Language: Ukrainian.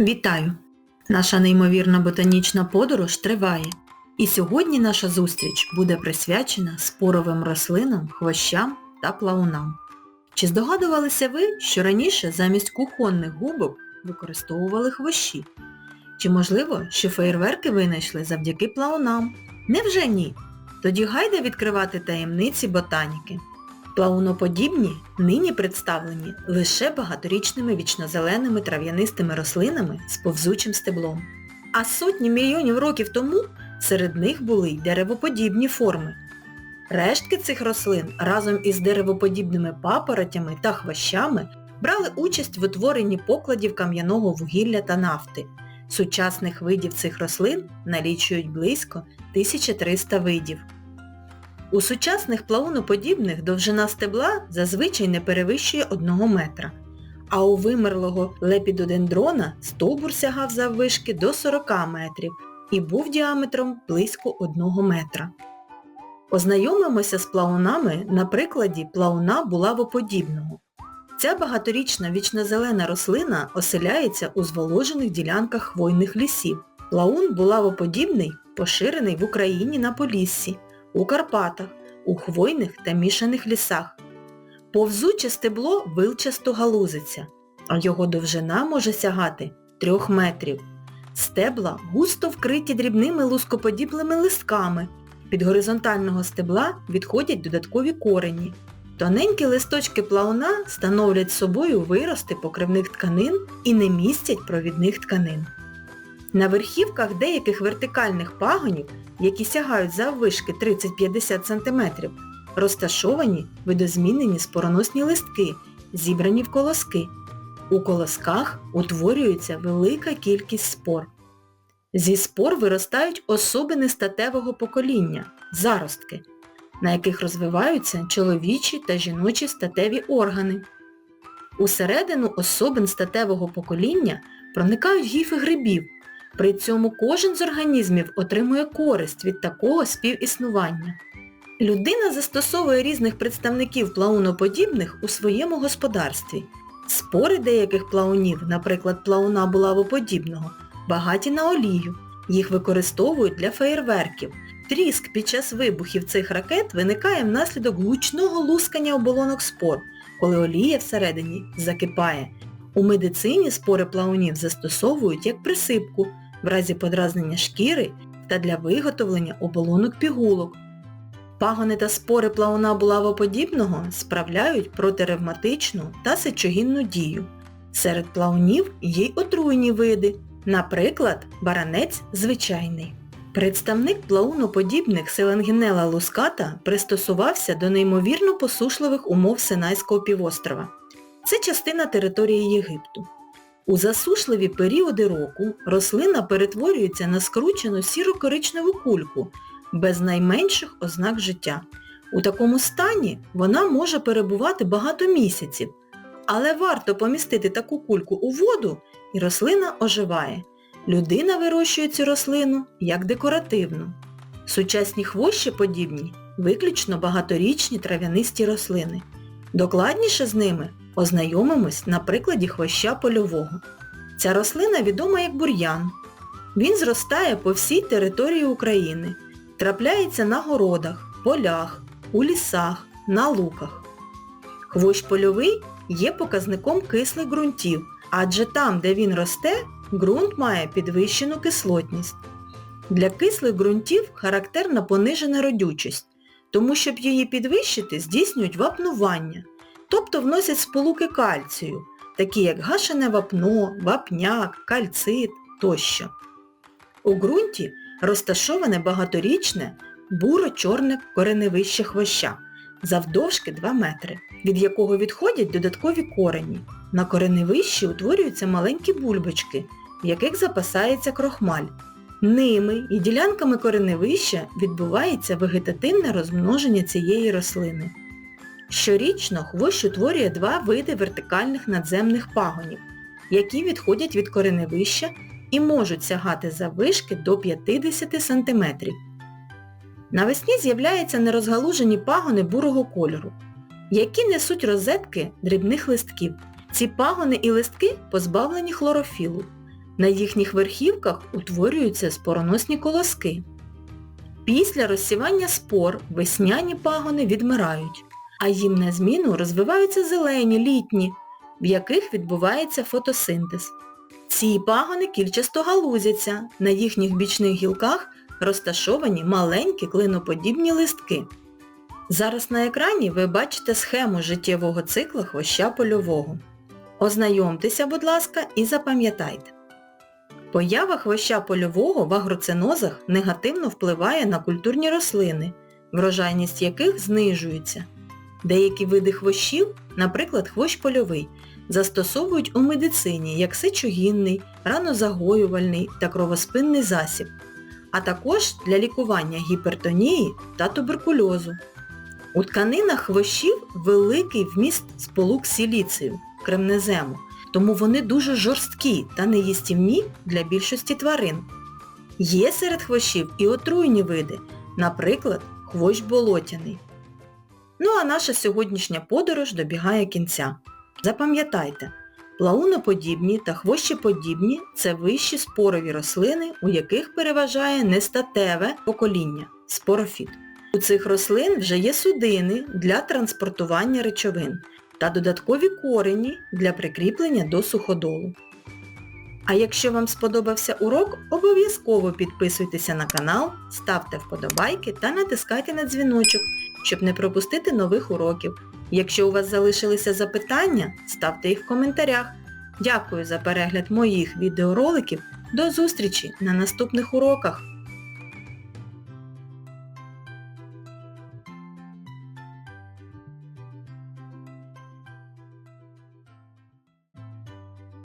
Вітаю! Наша неймовірна ботанічна подорож триває. І сьогодні наша зустріч буде присвячена споровим рослинам, хвощам та плаунам. Чи здогадувалися ви, що раніше замість кухонних губок використовували хвощі? Чи можливо, що феєрверки винайшли завдяки плаунам? Невже ні? Тоді гайда відкривати таємниці ботаніки. Плауноподібні нині представлені лише багаторічними вічнозеленими трав'янистими рослинами з повзучим стеблом. А сотні мільйонів років тому серед них були й деревоподібні форми. Рештки цих рослин разом із деревоподібними папоротями та хвощами брали участь в утворенні покладів кам'яного вугілля та нафти. Сучасних видів цих рослин налічують близько 1300 видів. У сучасних плауноподібних довжина стебла зазвичай не перевищує 1 метра, а у вимерлого лепідодендрона стовбур сягав заввишки до 40 метрів і був діаметром близько 1 метра. Ознайомимося з плаунами на прикладі плауна булавоподібного. Ця багаторічна вічнозелена рослина оселяється у зволожених ділянках хвойних лісів. Плаун булавоподібний поширений в Україні на Поліссі, у Карпатах, у хвойних та мішаних лісах. Повзуче стебло вилчасто галузиться, а його довжина може сягати 3 метрів. Стебла густо вкриті дрібними лускоподібними листками. Від горизонтального стебла відходять додаткові корені. Тоненькі листочки плауна становлять собою вирости покривних тканин і не містять провідних тканин. На верхівках деяких вертикальних пагонів, які сягають заввишки 30-50 см, розташовані видозмінені спороносні листки, зібрані в колоски. У колосках утворюється велика кількість спор. Зі спор виростають особини статевого покоління – заростки, на яких розвиваються чоловічі та жіночі статеві органи. Усередину особин статевого покоління проникають гіфи грибів, при цьому кожен з організмів отримує користь від такого співіснування. Людина застосовує різних представників плауноподібних у своєму господарстві. Спори деяких плаунів, наприклад, плауна булавоподібного, багаті на олію. Їх використовують для феєрверків. Тріск під час вибухів цих ракет виникає внаслідок гучного лускання оболонок спор, коли олія всередині закипає. У медицині спори плаунів застосовують як присипку в разі подразнення шкіри та для виготовлення оболонок пігулок. Пагони та спори плауна булавоподібного справляють протиревматичну та сечогінну дію. Серед плаунів є й отруйні види, наприклад, баранець звичайний. Представник плауноподібних селенгінела луската пристосувався до неймовірно посушливих умов Синайського півострова. Це частина території Єгипту. У засушливі періоди року рослина перетворюється на скручену сіро-коричневу кульку без найменших ознак життя. У такому стані вона може перебувати багато місяців, але варто помістити таку кульку у воду і рослина оживає. Людина вирощує цю рослину як декоративну. Сучасні хвощі подібні виключно багаторічні трав'янисті рослини. Докладніше з ними ознайомимось на прикладі хвоща польового. Ця рослина відома як бур'ян. Він зростає по всій території України, трапляється на городах, полях, у лісах, на луках. Хвощ польовий є показником кислих ґрунтів, адже там, де він росте, ґрунт має підвищену кислотність. Для кислих ґрунтів характерна понижена родючість, тому щоб її підвищити, здійснюють вапнування, тобто вносять сполуки кальцію, такі як гашене вапно, вапняк, кальцит тощо. У ґрунті розташоване багаторічне буро-чорне кореневище хвоща, завдовжки 2 метри, від якого відходять додаткові корені. На кореневищі утворюються маленькі бульбочки, в яких запасається крохмаль. Ними і ділянками кореневища відбувається вегетативне розмноження цієї рослини. Щорічно хвощ утворює два види вертикальних надземних пагонів, які відходять від кореневища і можуть сягати заввишки до 50 см. Навесні з'являються нерозгалужені пагони бурого кольору, які несуть розетки дрібних листків. Ці пагони і листки позбавлені хлорофілу. На їхніх верхівках утворюються спороносні колоски. Після розсівання спор весняні пагони відмирають, а їм на зміну розвиваються зелені літні, в яких відбувається фотосинтез. Ці пагони кільчасто галузяться, на їхніх бічних гілках розташовані маленькі клиноподібні листки. Зараз на екрані ви бачите схему життєвого цикла хвоща польового. Ознайомтеся, будь ласка, і запам'ятайте. Поява хвоща польового в агроцинозах негативно впливає на культурні рослини, врожайність яких знижується. Деякі види хвощів, наприклад хвощ польовий, застосовують у медицині як сечогінний, ранозагоювальний та кровоспинний засіб, а також для лікування гіпертонії та туберкульозу. У тканинах хвощів великий вміст сполук сіліцію, кремнезему, тому вони дуже жорсткі та неїстівні для більшості тварин. Є серед хвощів і отруйні види, наприклад, хвощ болотяний. Ну а наша сьогоднішня подорож добігає кінця. Запам'ятайте, плауноподібні та хвощеподібні – це вищі спорові рослини, у яких переважає нестатеве покоління – спорофіт. У цих рослин вже є судини для транспортування речовин та додаткові корені для прикріплення до суходолу. А якщо вам сподобався урок, обов'язково підписуйтеся на канал, ставте вподобайки та натискайте на дзвіночок, щоб не пропустити нових уроків. Якщо у вас залишилися запитання, ставте їх в коментарях. Дякую за перегляд моїх відеороликів. До зустрічі на наступних уроках!